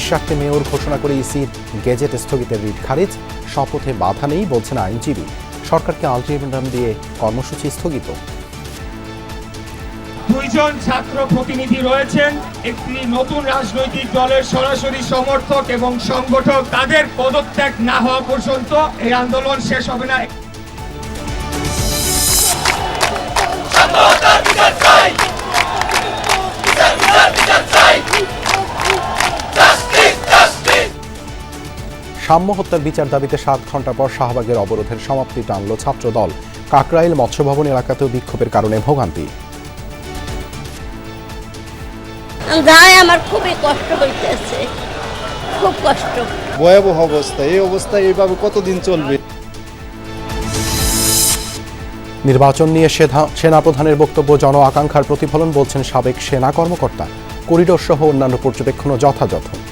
ইশাককে mayor ঘোষণা করে ইসির গেজেট স্থগিতের রিট খারিজ শপথে বাধা নেই বলছেন আইনজীবী। সরকারকে আলটিমেটাম দিয়ে কর্মসূচি স্থগিত। দুইজন ছাত্র প্রতিনিধি রয়েছেন একটি নতুন রাজনৈতিক দলের সরাসরি সমর্থক এবং সংগঠক। তাদের পদত্যাগ না হওয়া পর্যন্ত এই আন্দোলন শেষ হবে না। সাম্য হত্যার বিচার দাবিতে সাত ঘণ্টা পর শাহবাগের অবরোধের সমাপ্তি টানল ছাত্রদল। কাকরাইল মৎস্যভবন এলাকাতেও বিক্ষোভের কারণে ভোগান্তি। গায়ে আমার খুবই কষ্ট হইতেছে। খুব কষ্ট। ভয়াবহ অবস্থা। এই অবস্থা এইভাবে কতদিন চলবে? নির্বাচন নিয়ে সেধা- সেনাপ্রধানের বক্তব্য জন আকাঙ্ক্ষার প্রতিফলন বলছেন সাবেক সেনা কর্মকর্তা। করিডোর সহ অন্যান্য পর্যবেক্ষণও যথাযথ।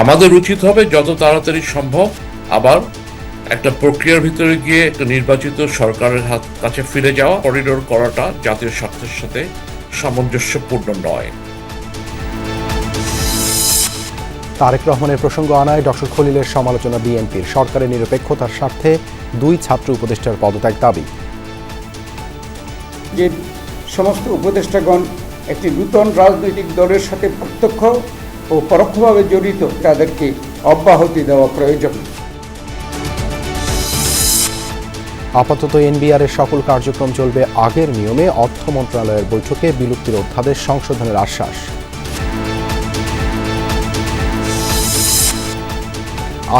আমাদের উচিত হবে যত তাড়াতাড়ি সম্ভব আবার একটা প্রক্রিয়ার ভিতরে গিয়ে একটা নির্বাচিত সরকারের হাত কাছে ফিরে যাওয়া করিডোর করাটা জাতীয় স্বার্থের সাথে সামঞ্জস্যপূর্ণ নয়। তারেক রহমানের প্রসঙ্গ আনায় ডক্টর খলিলের সমালোচনা বিএনপির। সরকারের নিরপেক্ষতার স্বার্থে দুই ছাত্র উপদেষ্টার পদত্যাগ দাবি। যে সমস্ত উপদেষ্টাগণ একটি নূতন রাজনৈতিক দলের সাথে প্রত্যক্ষ ও পরোক্ষভাবে জড়িত তাদেরকে অব্যাহতি দেওয়া প্রয়োজন। আপাতত এনবিআর এর সকল কার্যক্রম চলবে আগের নিয়মে, অর্থ মন্ত্রণালয়ের বৈঠকে বিলুপ্তির অধ্যাদেশ সংশোধনের আশ্বাস।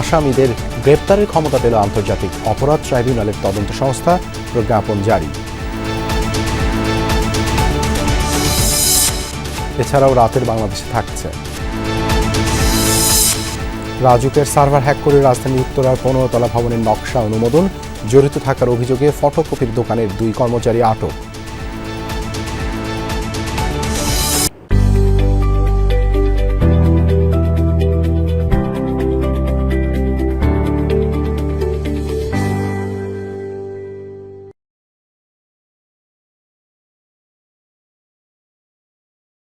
আসামিদের গ্রেপ্তারের ক্ষমতা পেল আন্তর্জাতিক অপরাধ ট্রাইব্যুনালের তদন্ত সংস্থা, প্রজ্ঞাপন জারি। এছাড়াও রাতের বাংলাদেশে থাকছে। রাজুকের সার্ভার হ্যাক করে রাজধানী উত্তরার পনেরোতলা ভবনের নকশা অনুমোদন, জড়িত থাকার অভিযোগে ফটোকপির দোকানের দুই কর্মচারী আটক।